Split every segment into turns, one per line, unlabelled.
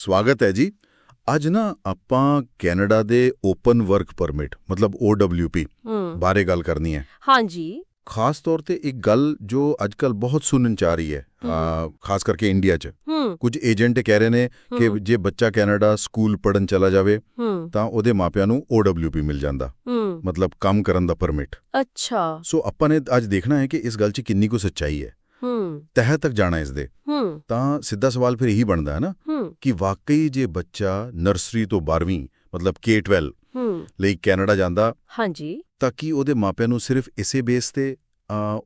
ਸਵਾਗਤ ਹੈ ਜੀ। ਅੱਜ ਨਾ ਆਪਾਂ ਕੈਨੇਡਾ ਦੇ ਓਪਨ ਵਰਕ ਪਰਮਿਟ ਮਤਲਬ OWP ਬਾਰੇ ਗੱਲ ਕਰਨੀ ਹੈ।
ਹਾਂਜੀ।
ਖਾਸ ਤੌਰ ਤੇ ਇੱਕ ਗੱਲ ਜੋ ਅੱਜਕੱਲ ਬਹੁਤ ਸੁਣਨ ਚ ਆ ਰਹੀ ਹੈ ਖਾਸ ਕਰਕੇ ਇੰਡੀਆ 'ਚ। ਕੁਝ ਏਜੰਟ ਕਹਿ ਰਹੇ ਨੇ ਕਿ ਜੇ ਬੱਚਾ ਕੈਨੇਡਾ ਸਕੂਲ ਪੜਨ ਚਲਾ ਜਾਵੇ ਤਾਂ ਉਹਦੇ ਮਾਪਿਆਂ ਨੂੰ OWP ਮਿਲ ਜਾਂਦਾ। ਮਤਲਬ ਕੰਮ ਕਰਨ ਦਾ ਪਰਮਿਟ।
ਅੱਛਾ।
ਸੋ ਆਪਾਂ ਨੇ ਅੱਜ ਦੇਖਣਾ ਹੈ ਕਿ ਇਸ ਗੱਲ 'ਚ ਕਿੰਨੀ ਕੁ ਸੱਚਾਈ ਹੂੰ। ਤਹਿ ਤੱਕ ਜਾਣਾ ਇਸ ਦੇ
ਹੂੰ।
ਤਾਂ ਸਿੱਧਾ ਸਵਾਲ ਫਿਰ ਇਹੀ ਬਣਦਾ ਹੈ ਨਾ ਕਿ ਵਾਕਈ ਜੇ ਬੱਚਾ ਨਰਸਰੀ ਤੋਂ 12ਵੀਂ ਮਤਲਬ K12
ਹੂੰ।
ਲਈ ਕੈਨੇਡਾ ਜਾਂਦਾ
ਹਾਂਜੀ।
ਤਾਂ ਕੀ ਉਹਦੇ ਮਾਪਿਆਂ ਨੂੰ ਸਿਰਫ ਇਸੇ ਬੇਸ ਤੇ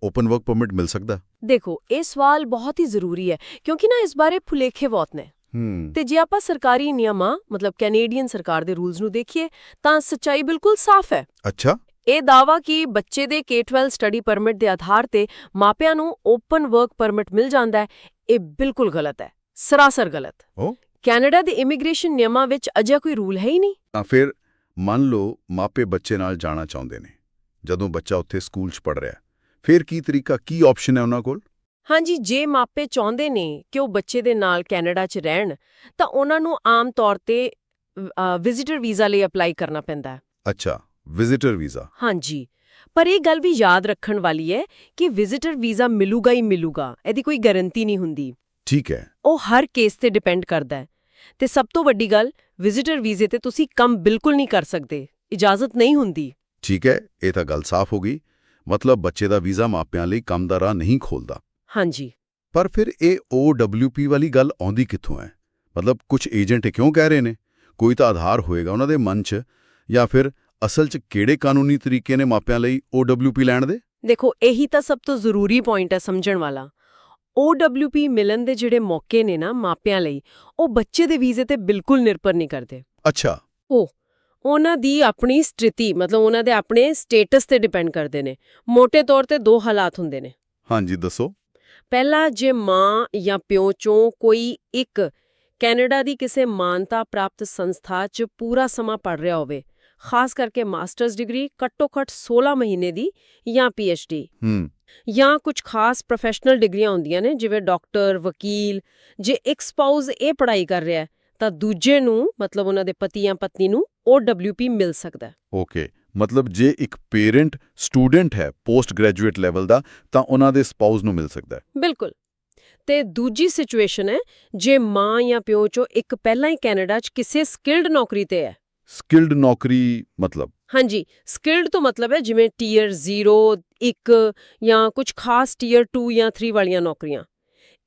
ਓਪਨ ਵਰਕ ਪਰਮਿਟ ਮਿਲ ਸਕਦਾ?
ਦੇਖੋ ਇਹ ਸਵਾਲ ਬਹੁਤ ਹੀ ਜ਼ਰੂਰੀ ਹੈ ਕਿਉਂਕਿ ਨਾ ਇਸ ਬਾਰੇ ਭੁਲੇਖੇ ਬਹੁਤ ਨੇ।
ਹੂੰ।
ਤੇ ਜੇ ਆਪਾਂ ਸਰਕਾਰੀ ਨਿਯਮਾਂ ਮਤਲਬ ਕੈਨੇਡੀਅਨ ਸਰਕਾਰ ਦੇ ਰੂਲਸ ਨੂੰ ਦੇਖੀਏ ਤਾਂ ਸੱਚਾਈ ਬਿਲਕੁਲ ਸਾਫ਼ ਹੈ।
ਅੱਛਾ।
ਇਹ ਦਾਵਾ ਕਿ ਬੱਚੇ ਦੇ K12 ਸਟੱਡੀ ਪਰਮਿਟ ਦੇ ਆਧਾਰ ਤੇ ਮਾਪਿਆਂ ਨੂੰ ਓਪਨ ਵਰਕ ਪਰਮਿਟ ਮਿਲ ਜਾਂਦਾ ਹੈ ਇਹ ਬਿਲਕੁਲ ਗਲਤ ਹੈ ਸਰਾਸਰ ਗਲਤ। ਕੈਨੇਡਾ ਦੇ ਇਮੀਗ੍ਰੇਸ਼ਨ ਨਿਯਮਾਂ ਵਿੱਚ ਅਜਿਹਾ ਕੋਈ ਰੂਲ ਹੈ ਹੀ ਨਹੀਂ।
ਤਾਂ ਫਿਰ ਮੰਨ ਲਓ ਮਾਪੇ ਬੱਚੇ ਨਾਲ ਜਾਣਾ ਚਾਹੁੰਦੇ ਨੇ ਜਦੋਂ ਬੱਚਾ ਉੱਥੇ ਸਕੂਲ 'ਚ ਪੜ ਰਿਹਾ ਫਿਰ ਕੀ ਤਰੀਕਾ ਕੀ ਆਪਸ਼ਨ ਹੈ ਉਹਨਾਂ ਕੋਲ?
ਹਾਂਜੀ ਜੇ ਮਾਪੇ ਚਾਹੁੰਦੇ ਨੇ ਕਿ ਉਹ ਬੱਚੇ ਦੇ ਨਾਲ ਕੈਨੇਡਾ 'ਚ ਰਹਿਣ ਤਾਂ ਉਹਨਾਂ ਨੂੰ ਆਮ ਤੌਰ ਤੇ ਵਿਜ਼ਿਟਰ ਵੀਜ਼ਾ ਲਈ ਅਪਲਾਈ ਕਰਨਾ ਪੈਂਦਾ ਹੈ।
ਅੱਛਾ। ਵਿਜ਼ਿਟਰ ਵੀਜ਼ਾ
ਹਾਂਜੀ। ਪਰ ਇਹ ਗੱਲ ਵੀ ਯਾਦ ਰੱਖਣ ਵਾਲੀ ਹੈ ਕਿ ਵਿਜ਼ਿਟਰ ਵੀਜ਼ਾ ਮਿਲੂਗਾ ਹੀ ਮਿਲੂਗਾ ਇਹਦੀ ਕੋਈ ਗਾਰੰਟੀ ਨਹੀਂ ਹੁੰਦੀ।
ਠੀਕ ਹੈ।
ਉਹ ਹਰ ਕੇਸ ਤੇ ਡਿਪੈਂਡ ਕਰਦਾ ਹੈ। ਤੇ ਸਭ ਤੋਂ ਵੱਡੀ ਗੱਲ ਵਿਜ਼ਿਟਰ ਵੀਜ਼ੇ ਤੇ ਤੁਸੀਂ ਕੰਮ ਬਿਲਕੁਲ ਨਹੀਂ ਕਰ ਸਕਦੇ ਇਜਾਜ਼ਤ ਨਹੀਂ ਹੁੰਦੀ।
ਠੀਕ ਹੈ ਇਹ ਤਾਂ ਗੱਲ ਸਾਫ਼ ਹੋ ਗਈ। ਮਤਲਬ ਬੱਚੇ ਦਾ ਵੀਜ਼ਾ ਮਾਪਿਆਂ ਲਈ ਕੰਮ ਦਾ ਰਾਹ ਨਹੀਂ ਖੋਲਦਾ।
ਹਾਂਜੀ।
ਪਰ ਫਿਰ ਇਹ OWP ਵਾਲੀ ਗੱਲ ਆਉਂਦੀ ਕਿੱਥੋਂ ਹੈ? ਮਤਲਬ ਕੁਝ ਏਜੰਟ ਕਿਉਂ ਕਹਿ ਰਹੇ ਨੇ? ਕੋਈ ਤਾਂ ਆਧਾਰ ਹੋਏਗਾ ਉਹਨਾਂ ਦੇ ਮਨ 'ਚ ਜਾਂ ਫਿਰ ਅਸਲ 'ਚ ਕਿਹੜੇ ਕਾਨੂੰਨੀ ਤਰੀਕੇ ਨੇ ਮਾਪਿਆਂ ਲਈ OWP ਲੈਣ ਦੇ?
ਦੇਖੋ ਇਹੀ ਤਾਂ ਸਭ ਤੋਂ ਜ਼ਰੂਰੀ ਪੁਆਇੰਟ ਹੈ ਸਮਝਣ ਵਾਲਾ। OWP ਮਿਲਣ ਦੇ ਜਿਹੜੇ ਮੌਕੇ ਨੇ ਨਾ ਮਾਪਿਆਂ ਲਈ ਉਹ ਬੱਚੇ ਦੇ ਵੀਜ਼ੇ ਤੇ ਬਿਲਕੁਲ ਨਿਰਭਰ ਨਹੀਂ ਕਰਦੇ।
ਅੱਛਾ।
ਉਹਨਾਂ ਦੀ ਆਪਣੀ ਸਥਿਤੀ ਮਤਲਬ ਉਹਨਾਂ ਦੇ ਆਪਣੇ ਸਟੇਟਸ ਤੇ ਡਿਪੈਂਡ ਕਰਦੇ ਨੇ। ਮੋٹے ਤੌਰ ਤੇ ਦੋ ਹਾਲਾਤ ਹੁੰਦੇ ਨੇ।
ਹਾਂਜੀ ਦੱਸੋ।
ਪਹਿਲਾ ਜੇ ਮਾਂ ਜਾਂ ਪਿਓ ਚੋਂ ਕੋਈ ਇੱਕ ਕੈਨੇਡਾ ਦੀ ਕਿਸੇ ਮਾਨਤਾ ਪ੍ਰਾਪਤ ਸੰਸਥਾ 'ਚ ਪੂਰਾ ਸਮਾਂ ਪੜ ਰਿਹਾ ਹੋਵੇ ਖਾਸ ਕਰਕੇ ਮਾਸਟਰਸ ਡਿਗਰੀ ਘੱਟੋ-ਘੱਟ 16 ਮਹੀਨੇ ਦੀ ਜਾਂ ਡੀ
ਹੂੰ।
ਜਾਂ ਕੁਝ ਖਾਸ ਪ੍ਰੋਫੈਸ਼ਨਲ ਡਿਗਰੀਆਂ ਹੁੰਦੀਆਂ ਨੇ ਜਿਵੇਂ ਡਾਕਟਰ ਵਕੀਲ ਜੇ ਇੱਕ ਸਪਾਊਸ ਇਹ ਪੜ੍ਹਾਈ ਕਰ ਰਿਹਾ ਤਾਂ ਦੂਜੇ ਨੂੰ ਮਤਲਬ ਉਹਨਾਂ ਦੇ ਪਤੀ ਜਾਂ ਪਤਨੀ ਨੂੰ OWP ਮਿਲ ਸਕਦਾ ਹੈ।
ਓਕੇ ਮਤਲਬ ਜੇ ਇੱਕ ਪੇਰੈਂਟ ਸਟੂਡੈਂਟ ਹੈ ਪੋਸਟ ਗ੍ਰੈਜੂਏਟ ਲੈਵਲ ਦਾ ਤਾਂ ਉਹਨਾਂ ਦੇ ਸਪਾਊਸ ਨੂੰ ਮਿਲ ਸਕਦਾ ਹੈ।
ਬਿਲਕੁਲ। ਤੇ ਦੂਜੀ ਸਿਚੁਏਸ਼ਨ ਹੈ ਜੇ ਮਾਂ ਜਾਂ ਪਿਓ ਚੋਂ ਇੱਕ ਪਹਿਲਾਂ ਹੀ ਕੈਨੇਡਾ 'ਚ ਕਿਸੇ ਸਕਿਲਡ ਨੌਕਰੀ ਤੇ ਹੈ
ਸਕਿਲਡ ਨੌਕਰੀ ਮਤਲਬ?
ਹਾਂਜੀ ਸਕਿਲਡ ਤੋਂ ਮਤਲਬ ਹੈ ਜਿਵੇਂ ਟੀਅਰ 0 1 ਜਾਂ ਕੁਝ ਖਾਸ ਟੀਅਰ 2 ਜਾਂ 3 ਵਾਲੀਆਂ ਨੌਕਰੀਆਂ।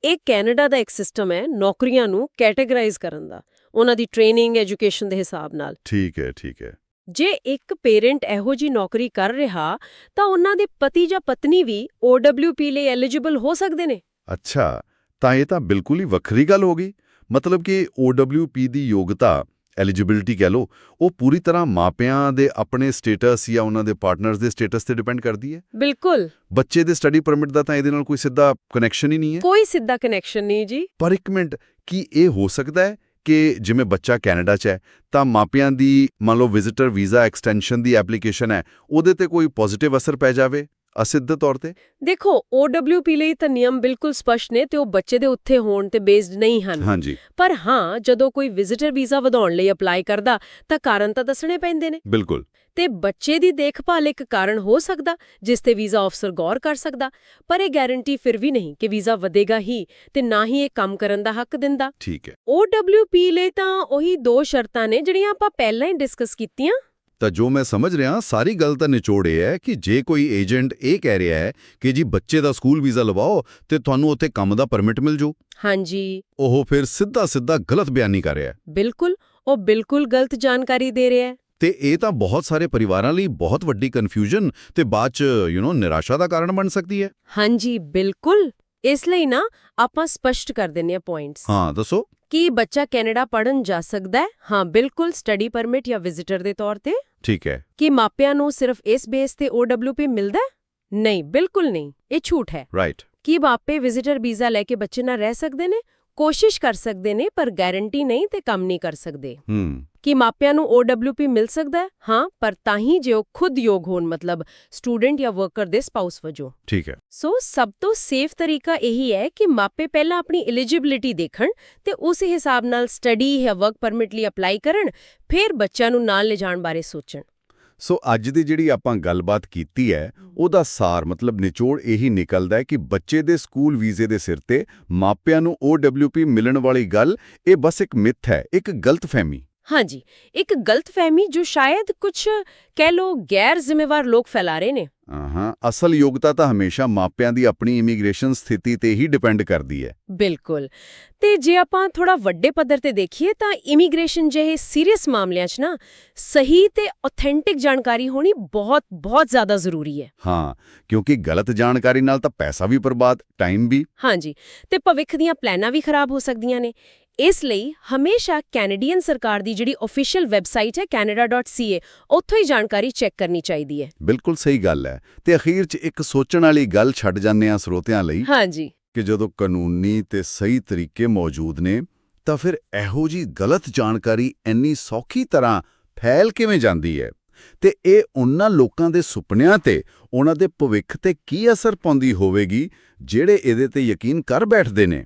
ਇਹ ਕੈਨੇਡਾ ਦਾ ਇੱਕ ਸਿਸਟਮ ਹੈ ਨੌਕਰੀਆਂ ਨੂੰ ਕੈਟਾਗਰਾਈਜ਼ ਕਰਨ ਦਾ ਉਹਨਾਂ ਦੀ ਟ੍ਰੇਨਿੰਗ ਐਜੂਕੇਸ਼ਨ ਦੇ ਹਿਸਾਬ ਨਾਲ।
ਠੀਕ ਹੈ ਠੀਕ ਹੈ।
ਜੇ ਇੱਕ ਪੇਰੈਂਟ ਇਹੋ ਜੀ ਨੌਕਰੀ ਕਰ ਰਿਹਾ ਤਾਂ ਉਹਨਾਂ ਦੇ ਪਤੀ ਜਾਂ ਪਤਨੀ ਵੀ OWP ਲਈ ਐਲੀਜੀਬਲ ਹੋ ਸਕਦੇ ਨੇ।
ਅੱਛਾ ਤਾਂ ਇਹ ਤਾਂ ਬਿਲਕੁਲ ਹੀ ਵੱਖਰੀ ਗੱਲ ਹੋ ਗਈ। ਮਤਲਬ ਕਿ OWP ਦੀ ਯੋਗਤਾ ਐਲੀਜੀਬਿਲਟੀ ਕਹਿ ਲੋ ਉਹ ਪੂਰੀ ਤਰ੍ਹਾਂ ਮਾਪਿਆਂ ਦੇ ਆਪਣੇ ਸਟੇਟਸ ਜਾਂ ਉਹਨਾਂ ਦੇ ਪਾਰਟਨਰਸ ਦੇ ਸਟੇਟਸ ਤੇ ਡਿਪੈਂਡ ਕਰਦੀ ਹੈ?
ਬਿਲਕੁਲ।
ਬੱਚੇ ਦੇ ਸਟੱਡੀ ਪਰਮਿਟ ਦਾ ਤਾਂ ਇਹਦੇ ਨਾਲ ਕੋਈ ਸਿੱਧਾ ਕਨੈਕਸ਼ਨ ਹੀ ਨਹੀਂ ਹੈ?
ਕੋਈ ਸਿੱਧਾ ਕਨੈਕਸ਼ਨ ਨਹੀਂ ਜੀ।
ਪਰ ਇੱਕ ਮਿੰਟ ਕੀ ਇਹ ਹੋ ਸਕਦਾ ਹੈ ਕਿ ਜਿਵੇਂ ਬੱਚਾ ਕੈਨੇਡਾ 'ਚ ਹੈ ਤਾਂ ਮਾਪਿਆਂ ਦੀ ਮੰਨ ਲਓ ਵਿਜ਼ਿਟਰ ਵੀਜ਼ਾ ਐਕਸਟੈਂਸ਼ਨ ਦੀ ਐਪਲੀਕੇਸ਼ਨ ਹੈ ਉਹਦੇ ਤੇ ਕੋਈ ਪੋਜ਼ਿਟਿਵ ਅਸਰ ਪੈ ਜਾਵੇ? ਅਸਿੱਧ ਤੌਰ ਤੇ?
ਦੇਖੋ OWP ਲਈ ਤਾਂ ਨਿਯਮ ਬਿਲਕੁਲ ਸਪਸ਼ਟ ਨੇ ਤੇ ਉਹ ਬੱਚੇ ਦੇ ਉੱਥੇ ਹੋਣ ਤੇ ਬੇਸਡ ਨਹੀਂ ਹਨ।
ਹਾਂਜੀ।
ਪਰ ਹਾਂ ਜਦੋਂ ਕੋਈ ਵਿਜ਼ਿਟਰ ਵੀਜ਼ਾ ਵਧਾਉਣ ਲਈ ਅਪਲਾਈ ਕਰਦਾ ਤਾਂ ਕਾਰਨ ਤਾਂ ਦੱਸਣੇ ਪੈਂਦੇ ਨੇ।
ਬਿਲਕੁਲ।
ਤੇ ਬੱਚੇ ਦੀ ਦੇਖਭਾਲ ਇੱਕ ਕਾਰਨ ਹੋ ਸਕਦਾ ਜਿਸ ਤੇ ਵੀਜ਼ਾ ਅਫਸਰ ਗੌਰ ਕਰ ਸਕਦਾ। ਪਰ ਇਹ ਗਾਰੰਟੀ ਫਿਰ ਵੀ ਨਹੀਂ ਕਿ ਵੀਜ਼ਾ ਵਧੇਗਾ ਹੀ ਤੇ ਨਾ ਹੀ ਇਹ ਕੰਮ ਕਰਨ ਦਾ ਹੱਕ ਦਿੰਦਾ।
ਠੀਕ ਹੈ।
OWP ਲਈ ਤਾਂ ਉਹੀ ਦੋ ਸ਼ਰਤਾਂ ਨੇ ਜਿਹੜੀਆਂ ਆਪਾਂ ਪਹਿਲਾਂ ਹੀ ਡਿਸਕਸ ਕੀਤੀਆਂ।
ਤਾਂ ਜੋ ਮੈਂ ਸਮਝ ਰਿਹਾ ਸਾਰੀ ਗੱਲ ਤਾਂ ਨਿਚੋੜ ਇਹ ਹੈ ਕਿ ਜੇ ਕੋਈ ਏਜੰਟ ਇਹ ਕਹਿ ਰਿਹਾ ਹੈ ਕਿ ਜੀ ਬੱਚੇ ਦਾ ਸਕੂਲ ਵੀਜ਼ਾ ਲਵਾਓ ਤੇ ਤੁਹਾਨੂੰ ਉੱਥੇ ਕੰਮ ਦਾ ਪਰਮਿਟ ਮਿਲ ਜੂ।
ਹਾਂਜੀ।
ਉਹ ਫਿਰ ਸਿੱਧਾ ਸਿੱਧਾ ਗਲਤ ਬਿਆਨੀ ਕਰ ਰਿਹਾ ਹੈ।
ਬਿਲਕੁਲ ਉਹ ਬਿਲਕੁਲ ਗਲਤ ਜਾਣਕਾਰੀ ਦੇ ਰਿਹਾ ਹੈ।
ਤੇ ਇਹ ਤਾਂ ਬਹੁਤ ਸਾਰੇ ਪਰਿਵਾਰਾਂ ਲਈ ਬਹੁਤ ਵੱਡੀ ਕਨਫਿਊਜ਼ਨ ਤੇ ਬਾਅਦ ਚ ਯੂ نو ਨਿਰਾਸ਼ਾ ਦਾ ਕਾਰਨ ਬਣ ਸਕਦੀ ਹੈ।
ਹਾਂਜੀ ਬਿਲਕੁਲ। ਇਸ ਲਈ ਨਾ ਆਪਾਂ ਸਪਸ਼ਟ ਕਰ ਦਿੰਨੇ ਆ ਪੁਆਇੰਟਸ
ਹਾਂ ਦੱਸੋ।
ਕੀ ਬੱਚਾ ਕੈਨੇਡਾ ਪੜਨ ਜਾ ਸਕਦਾ ਹੈ? ਹਾਂ ਬਿਲਕੁਲ ਸਟੱਡੀ ਪਰਮਿਟ ਜਾਂ ਵਿਜ਼ਿਟਰ ਦੇ ਤੌਰ ਤੇ।
ਠੀਕ ਹੈ।
ਕੀ ਮਾਪਿਆਂ ਨੂੰ ਸਿਰਫ ਇਸ ਬੇਸ ਤੇ OWP ਮਿਲਦਾ ਹੈ? ਨਹੀਂ ਬਿਲਕੁਲ ਨਹੀਂ ਇਹ ਝੂਠ ਹੈ।
ਰਾਈਟ
ਕੀ ਮਾਪੇ ਵਿਜ਼ਿਟਰ ਵੀਜ਼ਾ ਲੈ ਕੇ ਬੱਚੇ ਨਾਲ ਰਹਿ ਸਕਦੇ ਨੇ? ਕੋਸ਼ਿਸ਼ ਕਰ ਸਕਦੇ ਨੇ ਪਰ ਗਾਰੰਟੀ ਨਹੀਂ ਤੇ ਕੰਮ ਨਹੀਂ ਕਰ ਸਕਦੇ।
ਹੂੰ।
ਕਿ ਮਾਪਿਆਂ ਨੂੰ OWP ਮਿਲ ਸਕਦਾ ਹੈ? ਹਾਂ ਪਰ ਤਾਂ ਹੀ ਜੇ ਉਹ ਖੁਦ ਯੋਗ ਹੋਣ ਮਤਲਬ ਸਟੂਡੈਂਟ ਜਾਂ ਵਰਕਰ ਦੇ ਸਪਾਊਸ ਵਜੋਂ।
ਠੀਕ ਹੈ।
ਸੋ ਸਭ ਤੋਂ ਸੇਫ ਤਰੀਕਾ ਇਹੀ ਹੈ ਕਿ ਮਾਪੇ ਪਹਿਲਾਂ ਆਪਣੀ ਐਲੀਜੀਬਿਲਿਟੀ ਦੇਖਣ ਤੇ ਉਸ ਹਿਸਾਬ ਨਾਲ ਸਟੱਡੀ ਜਾਂ ਵਰਕ ਪਰਮਿਟ ਲਈ ਅਪਲਾਈ ਕਰਨ ਫਿਰ ਬੱਚਿਆਂ ਨੂੰ ਨਾਲ ਲਿਜਾਣ ਬਾਰੇ ਸੋਚਣ।
ਸੋ ਅੱਜ ਦੀ ਜਿਹੜੀ ਆਪਾਂ ਗੱਲਬਾਤ ਕੀਤੀ ਹੈ ਉਹਦਾ ਸਾਰ ਮਤਲਬ ਨਿਚੋੜ ਇਹੀ ਨਿਕਲਦਾ ਹੈ ਕਿ ਬੱਚੇ ਦੇ ਸਕੂਲ ਵੀਜ਼ੇ ਦੇ ਸਿਰ ਤੇ ਮਾਪਿਆਂ ਨੂੰ OWP ਮਿਲਣ ਵਾਲੀ ਗੱਲ ਇਹ ਬਸ ਇੱਕ ਮਿੱਥ ਹੈ ਇੱਕ ਗਲਤਫਹਿਮੀ।
ਹਾਂਜੀ ਇੱਕ ਗਲਤਫਹਿਮੀ ਜੋ ਸ਼ਾਇਦ ਕੁਝ ਕਹਿ ਲੋ ਗੈਰ ਜ਼ਿੰਮੇਵਾਰ ਲੋਕ ਫੈਲਾ ਰਹੇ ਨੇ।
ਹਾਂ ਅਸਲ ਯੋਗਤਾ ਤਾਂ ਹਮੇਸ਼ਾ ਮਾਪਿਆਂ ਦੀ ਆਪਣੀ ਇਮੀਗ੍ਰੇਸ਼ਨ ਸਥਿਤੀ ਤੇ ਹੀ ਡਿਪੈਂਡ ਕਰਦੀ ਹੈ।
ਬਿਲਕੁਲ। ਤੇ ਜੇ ਆਪਾਂ ਥੋੜਾ ਵੱਡੇ ਪੱਧਰ ਤੇ ਦੇਖੀਏ ਤਾਂ ਇਮੀਗ੍ਰੇਸ਼ਨ ਜਿਹੇ ਸੀਰੀਅਸ ਮਾਮਲਿਆਂ 'ਚ ਨਾ ਸਹੀ ਤੇ ਆਥੈਂਟਿਕ ਜਾਣਕਾਰੀ ਹੋਣੀ ਬਹੁਤ ਬਹੁਤ ਜ਼ਿਆਦਾ ਜ਼ਰੂਰੀ ਹੈ।
ਹਾਂ ਕਿਉਂਕਿ ਗਲਤ ਜਾਣਕਾਰੀ ਨਾਲ ਤਾਂ ਪੈਸਾ ਵੀ ਬਰਬਾਦ ਟਾਈਮ ਵੀ।
ਹਾਂਜੀ ਤੇ ਭਵਿੱਖ ਦੀਆਂ ਪਲਾਨਾਂ ਵੀ ਖਰਾਬ ਹੋ ਸਕਦੀਆਂ ਨੇ। ਇਸ ਲਈ ਹਮੇਸ਼ਾ ਕੈਨੇਡੀਅਨ ਸਰਕਾਰ ਦੀ ਜਿਹੜੀ ਅਫੀਸ਼ੀਅਲ ਵੈਬਸਾਈਟ ਹੈ canada.ca ਉੱਥੋਂ ਹੀ ਜਾਣਕਾਰੀ ਚੈੱਕ ਕਰਨੀ ਚਾਹੀਦੀ ਹੈ।
ਬਿਲਕੁਲ ਸਹੀ ਗੱਲ ਹੈ। ਤੇ ਅਖੀਰ 'ਚ ਇੱਕ ਸੋਚਣ ਵਾਲੀ ਗੱਲ ਛੱਡ ਜਾਂਦੇ ਆ ਸਰੋਤਿਆਂ ਲਈ
ਹਾਂਜੀ।
ਕਿ ਜਦੋਂ ਕਾਨੂੰਨੀ ਤੇ ਸਹੀ ਤਰੀਕੇ ਮੌਜੂਦ ਨੇ ਤਾਂ ਫਿਰ ਇਹੋ ਜੀ ਗਲਤ ਜਾਣਕਾਰੀ ਇੰਨੀ ਸੌਖੀ ਤਰ੍ਹਾਂ ਫੈਲ ਕਿਵੇਂ ਜਾਂਦੀ ਹੈ? ਤੇ ਇਹ ਉਹਨਾਂ ਲੋਕਾਂ ਦੇ ਸੁਪਨਿਆਂ ਤੇ ਉਹਨਾਂ ਦੇ ਭਵਿੱਖ ਤੇ ਕੀ ਅਸਰ ਪਾਉਂਦੀ ਹੋਵੇਗੀ ਜਿਹੜੇ ਇਹਦੇ ਤੇ ਯਕੀਨ ਕਰ ਬੈਠਦੇ ਨੇ?